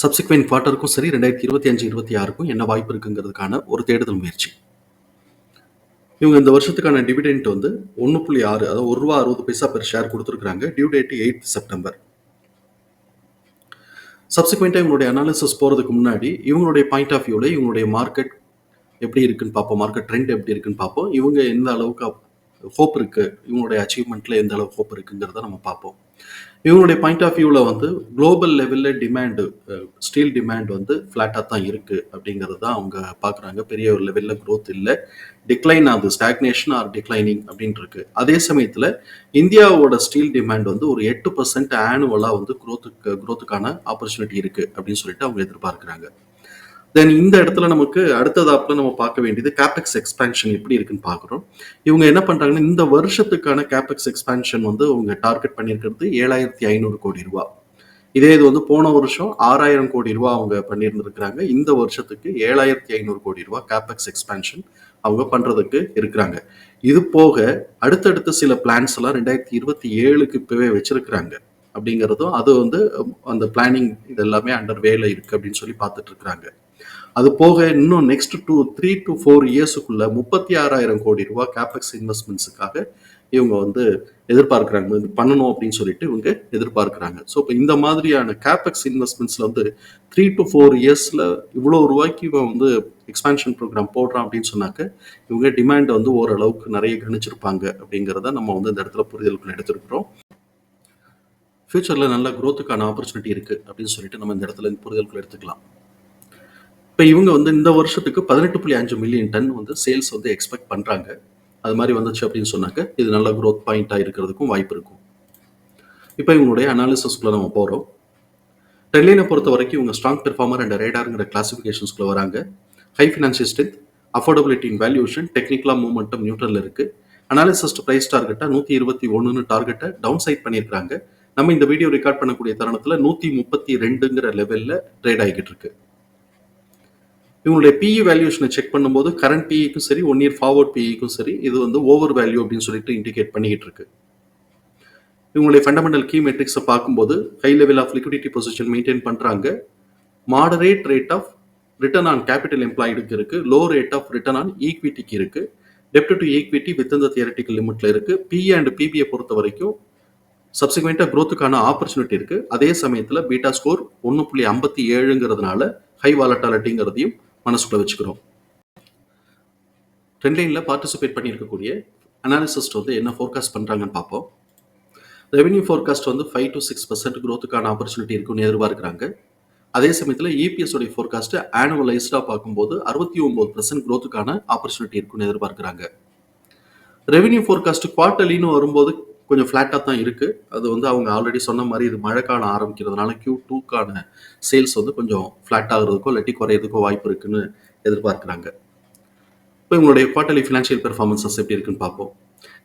subsequent குவார்ட்டருக்கும் சரி ரெண்டாயிரத்தி இருபத்தி அஞ்சு இருபத்தி ஆறுக்கும் என்ன வாய்ப்பு இருக்குங்கிறதுக்கான ஒரு தேடுதல் முயற்சி. இவங்க இந்த வருஷத்துக்கான டிவிடெண்ட் வந்து ஒன்று புள்ளி ஆறு அதாவது ஒரு ரூபா அறுபது பைசா பெர் ஷேர் கொடுத்துருக்காங்க டியூ டேட் எயிட் செப்டம்பர் சப்சிக்வெண்ட்டாக இவங்களுடைய அனாலிசிஸ் போகிறதுக்கு முன்னாடி இவங்களுடைய பாயிண்ட் ஆஃப் வியூவில் இவங்களுடைய மார்க்கெட் எப்படி இருக்குன்னு பார்ப்போம். மார்க்கெட் ட்ரெண்ட் எப்படி இருக்குன்னு பார்ப்போம். இவங்க எந்த அளவுக்கு ஹோப் இருக்குது இவங்களுடைய அச்சீவ்மெண்ட்டில் எந்த அளவுக்கு ஹோப் இருக்குங்கிறத நம்ம பார்ப்போம். இவங்களுடைய பாயிண்ட் ஆஃப் வியூவில் வந்து குளோபல் லெவலில் டிமாண்டு ஸ்டீல் டிமாண்ட் வந்து ஃப்ளாட்டாக தான் இருக்குது அப்படிங்கிறது தான் அவங்க பார்க்குறாங்க பெரிய ஒரு லெவலில் க்ரோத் இல்லை. டிக்ளைன் ஆகுது. ஸ்டாக்னேஷன் ஆர் டிக்ளைனிங் அப்படின்ட்டு இருக்கு. அதே சமயத்தில் இந்தியாவோட ஸ்டீல் டிமாண்ட் வந்து ஒரு எட்டு பர்சன்ட் ஆனுவலாக வந்து க்ரோத்துக்கு க்ரோத்துக்கான ஆப்பர்ச்சுனிட்டி இருக்குது அப்படின்னு சொல்லிட்டு அவங்க எதிர்பார்க்குறாங்க. தென் இந்த இடத்துல நமக்கு அடுத்ததாப்புல நம்ம பார்க்க வேண்டியது கேபெக்ஸ் எக்ஸ்பேன்ஷன் எப்படி இருக்குன்னு பார்க்குறோம். இவங்க என்ன பண்ணுறாங்கன்னா இந்த வருஷத்துக்கான கேபெக்ஸ் எக்ஸ்பேன்ஷன் வந்து அவங்க டார்கெட் பண்ணியிருக்கிறது ஏழாயிரத்தி ஐநூறு கோடி ரூபா. இதே இது வந்து போன வருஷம் ஆறாயிரம் கோடி ரூபா அவங்க பண்ணியிருந்திருக்கிறாங்க. இந்த வருஷத்துக்கு ஏழாயிரத்தி ஐநூறு கோடி ரூபா கேபெக்ஸ் எக்ஸ்பேன்ஷன் அவங்க பண்ணுறதுக்கு இருக்கிறாங்க. இது போக அடுத்தடுத்த சில பிளான்ஸ் எல்லாம் ரெண்டாயிரத்தி இருபத்தி ஏழுக்கு இப்போவே வச்சிருக்கிறாங்க. அப்படிங்கிறதும் அது வந்து அந்த பிளானிங் இது எல்லாமே அண்டர் வேல இருக்கு அப்படின்னு சொல்லி பார்த்துட்டு இருக்கிறாங்க. அது போக இன்னும் next two three to four இயர்ஸுக்குள்ள முப்பத்தி ஆறாயிரம் கோடி ரூபாய் கேபெக்ஸ் இன்வெஸ்ட்மெண்ட்ஸுக்காக இவங்க வந்து எதிர்பார்க்குறாங்க. இது பண்ணணும் அப்படின்னு சொல்லிட்டு இவங்க எதிர்பார்க்குறாங்க. ஸோ இப்போ இந்த மாதிரியான கேபெக்ஸ் இன்வெஸ்ட்மெண்ட்ஸில் வந்து த்ரீ டு ஃபோர் இயர்ஸில் இவ்வளோ ரூபாய்க்கு இவன் வந்து எக்ஸ்பான்ஷன் ப்ரோக்ராம் போடுறான் அப்படின்னு சொன்னாக்க இவங்க டிமாண்ட் வந்து ஓரளவுக்கு நிறைய கணிச்சிருப்பாங்க அப்படிங்கிறத நம்ம வந்து இந்த இடத்துல புரிதலுக்குள்ள எடுத்திருக்கிறோம். ஃப்யூச்சரில் நல்ல க்ரோத்துக்கான ஆப்பர்ச்சுனிட்டி இருக்குது அப்படின்னு சொல்லிட்டு நம்ம இந்த இடத்துல புரிதலுக்குள்ள எடுத்துக்கலாம். இப்போ இவங்க வந்து இந்த வருஷத்துக்கு பதினெட்டு புள்ளி அஞ்சு மில்லியன் டன் வந்து சேல்ஸ் வந்து எக்ஸ்பெக்ட் பண்ணுறாங்க அது மாதிரி வந்துச்சு அப்படின்னு சொன்னாங்க இது நல்ல க்ரோத் பாயிண்ட்டாக இருக்கிறதுக்கும் வாய்ப்பு இருக்கும். இப்போ இவங்களுடைய அனாலிசஸ்க்குள்ளே நம்ம போகிறோம் டெல்லினை பொறுத்த வரைக்கும் இவங்க ஸ்ட்ராங் பெர்ஃபார்மர் அண்ட் ரேடாருங்கிற கிளாசிஃபிகேஷன்ஸ்குள்ளே வராங்க. High financial strength affordability in valuation டெக்னிக்கலாக மூவ்மெண்ட்டும் நியூட்ரல் இருக்குது அனாலிசிஸ்ட் ப்ரைஸ் டார்கெட்டாக நூற்றி இருபத்தி ஒன்றுன்னு டார்கெட்டை டவுன் சைட் பண்ணியிருக்காங்க நம்ம இந்த வீடியோ ரெக்கார்ட் பண்ணக்கூடிய தருணத்தில் நூற்றி முப்பத்தி ரெண்டுங்கிற லெவலில் ட்ரேட் ஆகிக்கிட்டு இருக்கு. இவங்களுடைய பிஇ வேல்யூஷனை செக் பண்ணும்போது கரண்ட் பிஇக்கும் சரி ஒன் இயர் ஃபார்வர்ட் பிஇக்கும் சரி இது வந்து ஓவர் வேல்யூ அப்படின்னு சொல்லிட்டு இண்டிகேட் பண்ணிக்கிட்டு இருக்கு. இவங்களுடைய ஃபண்டமெண்டல் கீ மெட்ரிக்ஸை பார்க்கும்போது high level of liquidity position maintain பண்ணுறாங்க moderate rate of return on capital எம்ப்ளாய்டுக்கு இருக்கு. Low rate of return on ஈக்விட்டிக்கு இருக்கு. டெப்ட் டு ஈக்விட்டி வித் இந்த தியரட்டிக்கல் லிமிட்ல இருக்கு. பிஇ அண்ட் பிபிஐ பொறுத்த வரைக்கும் சப்சிக்வெண்ட்டாக க்ரோத்துக்கான ஆப்பர்ச்சுனிட்டி இருக்கு. அதே சமயத்தில் பீட்டா ஸ்கோர் ஒன்று புள்ளி ஐம்பத்தி ஏழுங்கிறதுனால ஹை வாலட்டாலிட்டிங்கிறதையும் மனசுக்குள்ளே வச்சுக்கிறோம். ட்ரெண்ட் லைனில் பார்ட்டிசிபேட் பண்ணியிருக்கக்கூடிய அனாலிசிஸ்ட் வந்து என்ன ஃபோர்காஸ்ட் பண்ணுறாங்கன்னு பார்ப்போம். ரெவென்யூ ஃபோர்காஸ்ட் வந்து ஃபைவ் டு சிக்ஸ் பர்சன்ட் க்ரோத்துக்கான ஆப்பர்ச்சுனிட்டி இருக்குன்னு எதிர்பார்க்குறாங்க. அதே சமயத்தில் இபிஎஸ் ஃபோர்காஸ்ட்டு ஆனுவலைஸ்டாக பார்க்கும்போது அறுபத்தி ஒம்பது பர்சன்ட் க்ரோத்துக்கான ஆப்பர்ச்சுனிட்டி இருக்குன்னு எதிர்பார்க்குறாங்க. ரெவென்யூ ஃபோர்காஸ்ட் குவார்ட்டர்லின்னு வரும்போது கொஞ்சம் ஃப்ளாட்டாக தான் இருக்குது அது வந்து அவங்க ஆல்ரெடி சொன்ன மாதிரி இது மழைக்காலம் ஆரம்பிக்கிறதுனால கியூ டூக்கான சேல்ஸ் வந்து கொஞ்சம் ஃப்ளாட் ஆகிறதுக்கோ இல்லாட்டி குறையிறதுக்கோ வாய்ப்பு இருக்குன்னு எதிர்பார்க்குறாங்க. இப்போ இவங்களுடைய குவார்டர்லி ஃபினான்ஷியல் பெர்ஃபார்மன்ஸஸ் எப்படி இருக்குன்னு பார்ப்போம்.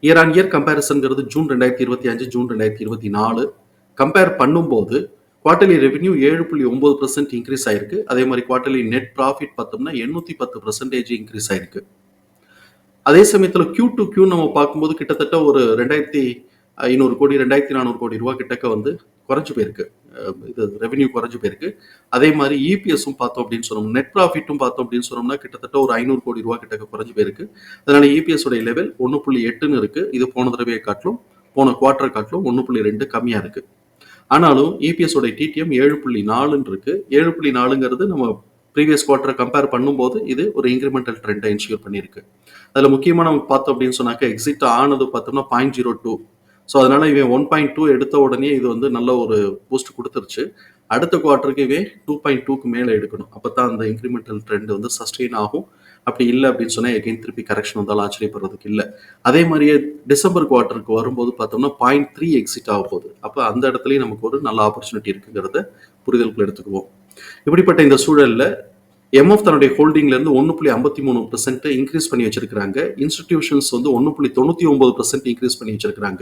இயர் ஆன் இயர் கம்பேரிசன்கிறது ஜூன் ரெண்டாயிரத்தி இருபத்தி அஞ்சு ஜூன் ரெண்டாயிரத்தி இருபத்தி நாலு. கம்பேர் பண்ணும்போது குவார்டர்லி ரெவென்யூ ஏழு புள்ளி ஒன்பது பர்சன்ட் இன்க்ரீஸ் ஆயிருக்கு. அதே மாதிரி குவார்டர்லி நெட் ப்ராஃபிட் பார்த்தோம்னா எண்ணூற்றி பத்து பர்சன்டேஜ் இன்க்ரீஸ் ஆயிருக்கு. அதே சமயத்தில் கியூ டு கியூ நம்ம பார்க்கும்போது கிட்டத்தட்ட ஒரு ரெண்டாயிரத்தி ஐநூறு கோடி ரெண்டாயிரத்தி நானூறு கோடி ரூபா கிட்டக்க வந்து குறைஞ்சு போயிருக்கு. இது ரெவென்யூ குறைஞ்சு போயிருக்கு. அதே மாதிரி இபிஎஸும் பார்த்தோம் அப்படின்னு சொன்னோம் நெட் ப்ராஃபிட்டும் பார்த்தோம் அப்படின்னு சொன்னோம்னா கிட்டத்தட்ட ஒரு ஐநூறு கோடி ரூபா கிட்டக்க குறைஞ்சு போயிருக்கு. அதனால இபிஎஸ் உடைய லெவல் ஒன்று புள்ளி எட்டுன்னு இருக்கு. இது போன தடவையை காட்டிலும் போன குவார்டர் காட்டிலும் ஒன்று புள்ளி ரெண்டு கம்மியாக இருக்கு. ஆனாலும் இபிஎஸ் உடைய டிடிஎம் ஏழு புள்ளி நாலுன்னு இருக்கு. ஏழு புள்ளி நாலுங்கிறது நம்ம ப்ரீவியஸ் குவார்டரை கம்பேர் பண்ணும்போது இது ஒரு இன்க்ரிமெண்டல் ட்ரெண்டை இன்ஷியூர் பண்ணியிருக்கு. அதில் முக்கியமாக நம்ம பார்த்தோம் அப்படின்னு சொன்னாக்க எக்ஸிட் ஆனது பார்த்தோம்னா பாயிண்ட் ஜீரோ டூ ஸோ அதனால இவன் ஒன் பாயிண்ட் டூ எடுத்த உடனே இது வந்து நல்ல ஒரு பூஸ்ட் கொடுத்துருச்சு. அடுத்த குவார்ட்டருக்கு இவன் டூ பாயிண்ட் டூக்கு மேலே எடுக்கணும். அப்போ தான் அந்த இன்க்ரிமெண்டல் ட்ரெண்ட் வந்து சஸ்டெயின் ஆகும். அப்படி இல்லை அப்படின்னு சொன்னால் எகைன் திருப்பி கரெக்ஷன் வந்தாலும் ஆச்சரியப்படுறதுக்கு இல்லை. அதே மாதிரியே டிசம்பர் குவார்ட்டருக்கு வரும்போது பார்த்தோம்னா பாயிண்ட் த்ரீ எக்ஸிட் ஆக போகுது. அப்போ அந்த இடத்துலையும் நமக்கு ஒரு நல்ல ஆப்பர்ச்சுனிட்டி இருக்குங்கிறத புரிதலுக்குள்ள எடுத்துக்குவோம். இப்படிப்பட்ட இந்த சூழலில் எம்எஃப் தன்னுடைய ஹோல்டிங்ல இருந்து ஒன்று புள்ளி ஐம்பத்தி மூணு பர்சன்ட் இன்க்ரீஸ் பண்ணி வச்சிருக்காங்க இன்ஸ்டிடியூஷன்ஸ் வந்து ஒன்று புள்ளி தொண்ணூற்றி ஒன்பது பர்சன்ட் இன்க்ரீஸ் பண்ணி வச்சிருக்காங்க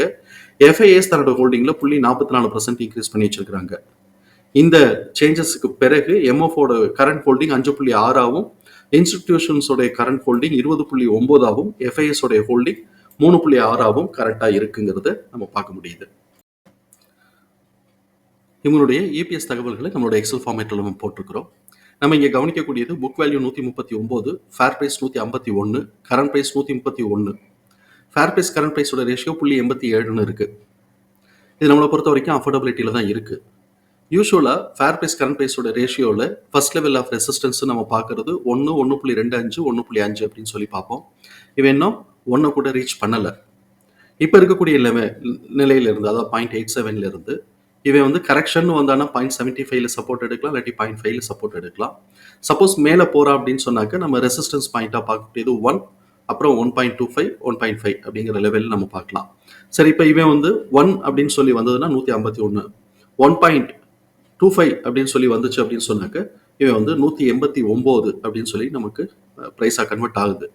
எஃப்ஐஎஸ் தன்னோட ஹோல்டிங்ல புள்ளி நாற்பத்தி நாலு பர்சன்ட் இன்க்ரீஸ் பண்ணி வச்சிருக்காங்க இந்த சேஞ்சஸுக்கு பிறகு எம்எஃபோட கரண்ட் ஹோல்டிங் அஞ்சு புள்ளி ஆறாவும் இன்ஸ்டிடியூஷன்ஸோடைய கரண்ட் ஹோல்டிங் இருபது புள்ளி ஒன்பதாவும் எஃப்ஐஎஸ் உடைய ஹோல்டிங் மூணு புள்ளி ஆறாவும் கரெக்டாக இருக்குங்கிறத நம்ம பார்க்க முடியுது. இவங்களுடைய இபிஎஸ் தகவல்களை நம்மளோட எக்ஸல் ஃபார்மேட்டில் நம்ம போட்டிருக்கிறோம். நம்ம இங்கே கவனிக்கக்கூடியது புக் வேல்யூ நூற்றி முப்பத்தி ஒம்பது ஃபேர் ப்ரைஸ் நூற்றி ஐம்பத்தி ஒன்று கரண்ட் ப்ரைஸ் நூற்றி முப்பத்தி ஒன்று ஃபேர் ப்ரைஸ் கரண்ட் ப்ரைஸோட ரேஷியோ புள்ளி எண்பத்தி ஏழுன்னு இருக்குது இது நம்மளை பொறுத்த வரைக்கும் அஃபோர்டபிலிட்டியில் தான் இருக்குது யூஸ்வலாக ஃபேர் ப்ரைஸ் கரண்ட் ப்ரைஸோட ரேஷியோவில் ஃபர்ஸ்ட் லெவல் ஆஃப் ரெசிஸ்டன்ஸ் நம்ம பார்க்குறது ஒன்று ஒன்று புள்ளி ரெண்டு அஞ்சு ஒன்று புள்ளி அஞ்சு அப்படின்னு சொல்லி பார்ப்போம். இவன் இன்னும் ஒன்று கூட ரீச் பண்ணலை. இப்போ இருக்கக்கூடிய நிலையிலிருந்து அதாவது பாயிண்ட் எயிட் செவன்லேருந்து இவன் வந்து கரெக்ஷன் வந்தானா பாயிண்ட் செவன்ட்டி ஃபைவ்ல சப்போர்ட் எடுக்கலாம் இல்லாட்டி பாயிண்ட் ஃபைவ்ல சப்போர்ட் எடுக்கலாம். சப்போஸ் மேலே போகிறா அப்படின்னு சொன்னாக்க நம்ம ரெசிஸ்டன்ஸ் பாயிண்டாக பார்க்கக்கூடியது ஒன் அப்புறம் one point two five one point five அப்படிங்கிற லெவலில் நம்ம பார்க்கலாம். சரி இப்போ இவன் வந்து ஒன் அப்படின்னு சொல்லி வந்ததுன்னா நூற்றி ஐம்பத்தி ஒன்று ஒன் பாயிண்ட் டூ ஃபைவ் அப்படின்னு சொல்லி வந்துச்சு அப்படின்னு சொன்னாக்க இவன் வந்து நூற்றி எண்பத்தி ஒம்பது அப்படின்னு சொல்லி நமக்கு ப்ரைஸாக கன்வெர்ட் ஆகுது.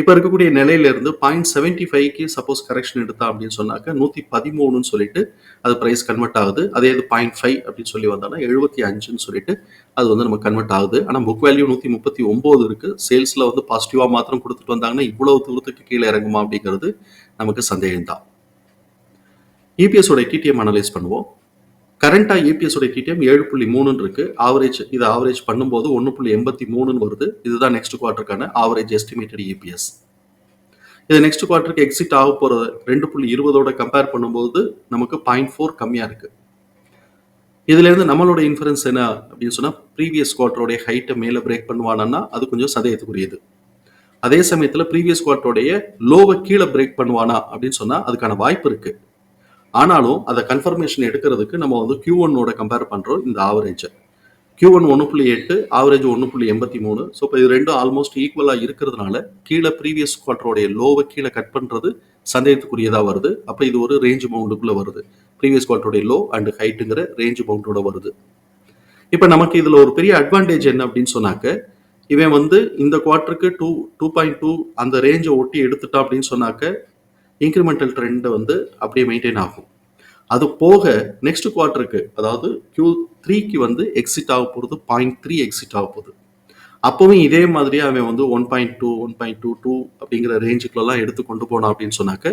இப்போ இருக்கக்கூடிய நிலையிலிருந்து பாயிண்ட் செவன்ட்டி ஃபைவ்க்கு சப்போஸ் கரெக்ஷன் எடுத்தா அப்படின்னு சொன்னாக்க நூற்றி பதிமூணுன்னு சொல்லிட்டு அது ப்ரைஸ் கன்வெர்ட் ஆகுது. அதே இது பாயிண்ட் ஃபைவ் அப்படின்னு சொல்லி வந்தோம்னா எழுபத்தி அஞ்சுன்னு சொல்லிட்டு அது வந்து நம்ம கன்வெர்ட் ஆகுது. ஆனால் புக் வேல்யூ நூற்றி முப்பத்தி ஒம்பது இருக்கு. சேல்ஸில் வந்து பாசிட்டிவாக மாத்திரம் கொடுத்துட்டு வந்தாங்கன்னா இவ்வளவு தூரத்துக்கு கீழே இறங்குமா அப்படிங்கிறது நமக்கு சந்தேகம் தான் இபிஎஸோட டிடிஎம் அனலைஸ் பண்ணுவோம். கரண்டாக இபிஎஸோட டிடிஎம் ஏழு புள்ளி மூணுன்னு இருக்கு ஆவரேஜ் இது ஆவரேஜ் பண்ணும்போது ஒன்று புள்ளி எண்பத்தி மூணுன்னு வருது. இதுதான் நெக்ஸ்ட் குவார்ட்டருக்கான ஆவரேஜ் எஸ்டிமேட்டட் ஏபிஎஸ் இது நெக்ஸ்ட் குவார்ட்டருக்கு எக்ஸிட் ஆக போகிறது ரெண்டு புள்ளி இருபதோட கம்பேர் பண்ணும்போது நமக்கு பாயிண்ட் ஃபோர் கம்மியாக இருக்கு. இதுலேருந்து நம்மளோட இன்ஃபரன்ஸ் என்ன அப்படின்னு சொன்னால் ப்ரீவியஸ் குவார்ட்டருடைய ஹைட்டை மேலே பிரேக் பண்ணுவானா அது கொஞ்சம் சந்தேகத்துக்குரியது. அதே சமயத்தில் ப்ரீவியஸ் குவார்ட்டருடைய லோவை கீழே பிரேக் பண்ணுவானா அப்படின்னு சொன்னால் அதுக்கான வாய்ப்பு இருக்குது ஆனாலும் அதை கன்ஃபர்மேஷன் எடுக்கிறதுக்கு நம்ம வந்து கியூ ஒன்னோட கம்பேர் பண்ணுறோம் இந்த ஆவரேஜை கியூ ஒன் ஒன்று புள்ளி எட்டு ஆவரேஜ் ஒன்று புள்ளி எண்பத்தி மூணு. ஸோ இப்போ இது ரெண்டும் ஆல்மோஸ்ட் ஈக்குவலாக இருக்கிறதுனால கீழே ப்ரீவியஸ் குவார்ட்டருடைய லோவை கீழே கட் பண்ணுறது சந்தேகத்துக்குரியதாக வருது. அப்போ இது ஒரு ரேஞ்ச் பவுண்டுக்குள்ளே வருது. ப்ரீவியஸ் குவார்டருடைய லோ அண்ட் ஹைட்டுங்கிற ரேஞ்ச் பவுண்டோட வருது. இப்போ நமக்கு இதில் ஒரு பெரிய அட்வான்டேஜ் என்ன அப்படின்னு சொன்னாக்க இவன் வந்து இந்த குவார்ட்டருக்கு டூ டூ பாயிண்ட் டூ அந்த ரேஞ்சை ஒட்டி எடுத்துட்டான் அப்படின்னு சொன்னாக்க இன்க்ரிமெண்டல் ட்ரெண்ட் வந்து அப்படியே மெயின்டைன் ஆகும். அது போக நெக்ஸ்ட் குவார்ட்டருக்கு அதாவது கியூ த்ரீக்கு வந்து எக்ஸிட் ஆக போகிறது பாயிண்ட் த்ரீ எக்ஸிட் ஆக போகுது. அப்போவும் இதே மாதிரியே அவன் வந்து one point two one point two two அப்படிங்கிற ரேஞ்சுக்குள்ளலாம் எடுத்து கொண்டு போனான் அப்படின்னு சொன்னாக்க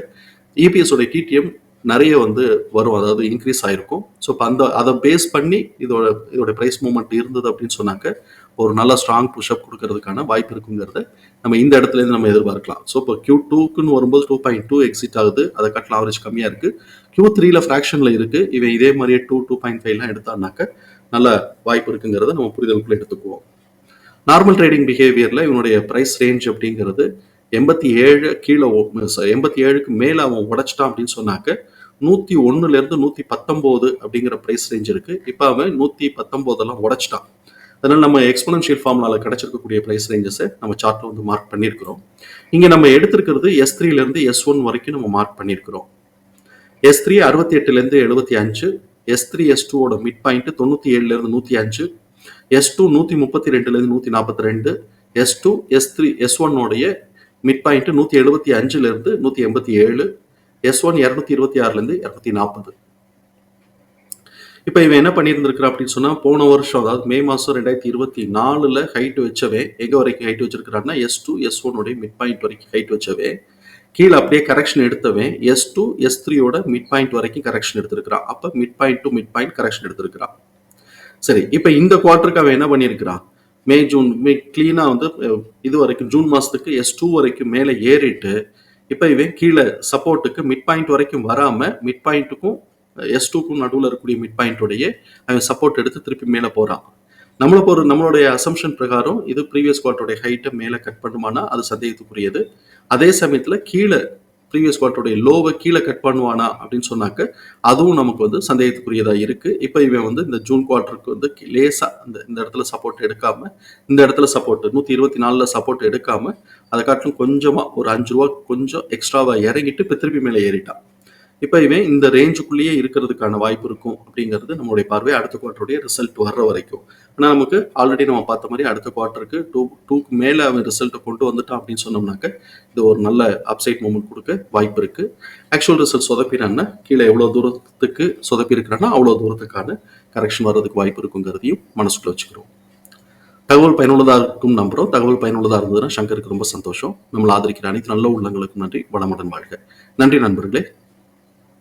இபிஎஸோட டிடிஎம் நிறைய வந்து வரும் அதாவது இன்க்ரீஸ் ஆயிருக்கும். ஸோ இப்போ அந்த அதை பேஸ் பண்ணி இதோட இதோட ப்ரைஸ் மூவ்மெண்ட் இருந்தது அப்படின்னு சொன்னாக்க ஒரு நல்ல ஸ்ட்ராங் புஷ்அப் கொடுக்கறதுக்கான வாய்ப்பு இருக்குங்கிறத நம்ம இந்த இடத்துல இருந்து நம்ம எதிர்பார்க்கலாம். ஸோ இப்போ கியூ டூக்குன்னு வரும்போது டூ பாயிண்ட் டூ எக்ஸிட் ஆகுது. அதை கட்டில் ஆவரேஜ் கம்மியாக இருக்குது கியூ த்ரீல ஃப்ராக்ஷனில் இருக்குது இவன் இதே மாதிரியே டூ டூ பாயிண்ட் ஃபைவ்லாம் எடுத்தான்னாக்க நல்ல வாய்ப்பு இருக்குங்கிறத நம்ம புரிதலுக்குள்ள எடுத்துக்குவோம். நார்மல் ட்ரேடிங் பிஹேவியரில் இவனுடைய ப்ரைஸ் ரேஞ்ச் அப்படிங்கிறது எண்பத்தி ஏழு கீழே எண்பத்தி ஏழுக்கு மேலே அவன் உடைச்சிட்டான் அப்படின்னு சொன்னாக்க நூற்றி ஒன்றுலேருந்து நூற்றி பத்தொம்போது அப்படிங்கிற ப்ரைஸ் ரேஞ்ச் இருக்குது இப்போ அவன் நூற்றி பத்தொம்போதெல்லாம் உடைச்சிட்டான். அதனால் நம்ம எக்ஸ்போனன்ஷியல் ஃபார்முலாவில் கிடச்சிருக்கக்கூடிய ப்ரைஸ் ரேஞ்சஸை நம்ம சார்ட்டில் வந்து மார்க் பண்ணியிருக்கிறோம். இங்கே நம்ம எடுத்திருக்கிறது எஸ் த்ரீலேருந்து எஸ் ஒன் வரைக்கும் நம்ம மார்க் பண்ணியிருக்கிறோம். எஸ் த்ரீ அறுபத்தி எட்டுலேருந்து எழுபத்தி அஞ்சு எஸ் த்ரீ எஸ் டூவோட மிட் பாயிண்ட் தொண்ணூற்றி ஏழுலேருந்து நூற்றி அஞ்சு எஸ் டூ நூற்றி முப்பத்தி ரெண்டுலேருந்து நூற்றி நாற்பத்தி ரெண்டு S two S three S ஒன்னோடைய mid point நூற்றி எழுபத்தி அஞ்சுலேருந்து நூற்றி எண்பத்தி ஏழு எஸ் ஒன் இரநூத்தி இருபத்தி ஆறுலேருந்து இரநூத்தி நாற்பது. இப்போ இவன் என்ன பண்ணியிருந்திருக்கிறான் அப்படின்னு சொன்னால் போன வருஷம் அதாவது மே மாதம் ரெண்டாயிரத்தி இருபத்தி நாலில் ஹைட் வச்சவே எங்கே வரைக்கும் ஹைட் வச்சிருக்கிறான்னா எஸ் டூ எஸ் ஒன்னுடைய மிட் பாயிண்ட் வரைக்கும் ஹைட் வச்சவே கீழே அப்படியே கரெக்ஷன் எடுத்தவன் எஸ் டூ எஸ் த்ரீயோட மிட் பாயிண்ட் வரைக்கும் கரெக்ஷன் எடுத்திருக்கிறான் அப்போ mid point to mid point correction எடுத்திருக்கிறான் சரி இப்போ இந்த குவார்ட்டருக்கு அவன் என்ன பண்ணியிருக்கிறான் மே ஜூன் மே கிளீனாக வந்து இது வரைக்கும் ஜூன் மாதத்துக்கு எஸ் டூ வரைக்கும் மேலே ஏறிட்டு இப்போ இவன் கீழே சப்போர்ட்டுக்கு மிட் பாயிண்ட் வரைக்கும் வராமல் மிட் பாயிண்ட்டுக்கும் எஸ் டூக்கும் நடுவில் இருக்கக்கூடிய மிட் பாயிண்டோடைய அவன் சப்போர்ட் எடுத்து திருப்பி மேலே போகிறான் நம்மளை பொறு நம்மளுடைய அசம்ஷன் பிரகாரம் இது ப்ரீவியஸ் குவார்ட்டருடைய ஹைட்டை மேலே கட் பண்ணுமானா அது சந்தேகத்துக்குரியது. அதே சமயத்தில் கீழே ப்ரீவியஸ் குவார்ட்டருடைய லோவை கீழே கட் பண்ணுவானா அப்படின்னு சொன்னாக்க அதுவும் நமக்கு வந்து சந்தேகத்துக்குரியதாக இருக்குது இப்போ இவன் வந்து இந்த ஜூன் குவார்ட்டருக்கு வந்து லேசாக இந்த இந்த இடத்துல சப்போர்ட் எடுக்காம இந்த இடத்துல சப்போர்ட் நூற்றி இருபத்தி நாலில் சப்போர்ட் எடுக்காம அதை காட்டிலும் கொஞ்சமாக ஒரு அஞ்சு ரூபா கொஞ்சம் எக்ஸ்ட்ராவாக இறங்கிட்டு இப்போ திருப்பி மேலே ஏறிட்டான். இப்போ இவன் இந்த ரேஞ்சுக்குள்ளேயே இருக்கிறதுக்கான வாய்ப்பு இருக்கும் அப்படிங்கிறது நம்மளுடைய பார்வை அடுத்த குவார்ட்டருடைய ரிசல்ட் வர்ற வரைக்கும். ஆனால் நமக்கு ஆல்ரெடி நம்ம பார்த்த மாதிரி அடுத்த குவார்ட்டருக்கு டூ டூக்கு மேலே அவன் ரிசல்ட்டை கொண்டு வந்துட்டான் அப்படின்னு சொன்னோம்னாக்க இது ஒரு நல்ல அப்சைட் மூமெண்ட் கொடுக்க வாய்ப்பு இருக்குது ஆக்சுவல் ரிசல்ட் சொதப்பினான்னா கீழே எவ்வளோ தூரத்துக்கு சொதப்பி இருக்கிறான்னா அவ்வளோ தூரத்துக்கான கரெக்ஷன் வர்றதுக்கு வாய்ப்பு இருக்குங்கிறதையும் மனசுக்குள்ள வச்சுக்கிறோம். தகவல் பயனுள்ளதாக இருக்கும் நம்புகிறோம் தகவல் பயனுள்ளதாக இருந்ததுன்னா சங்கருக்கு ரொம்ப சந்தோஷம். நம்மளை ஆதரிக்கிற அனைத்து நல்ல உள்ளங்களுக்கும் நன்றி. வளமுடன் வாழ்க. நன்றி நண்பர்களே.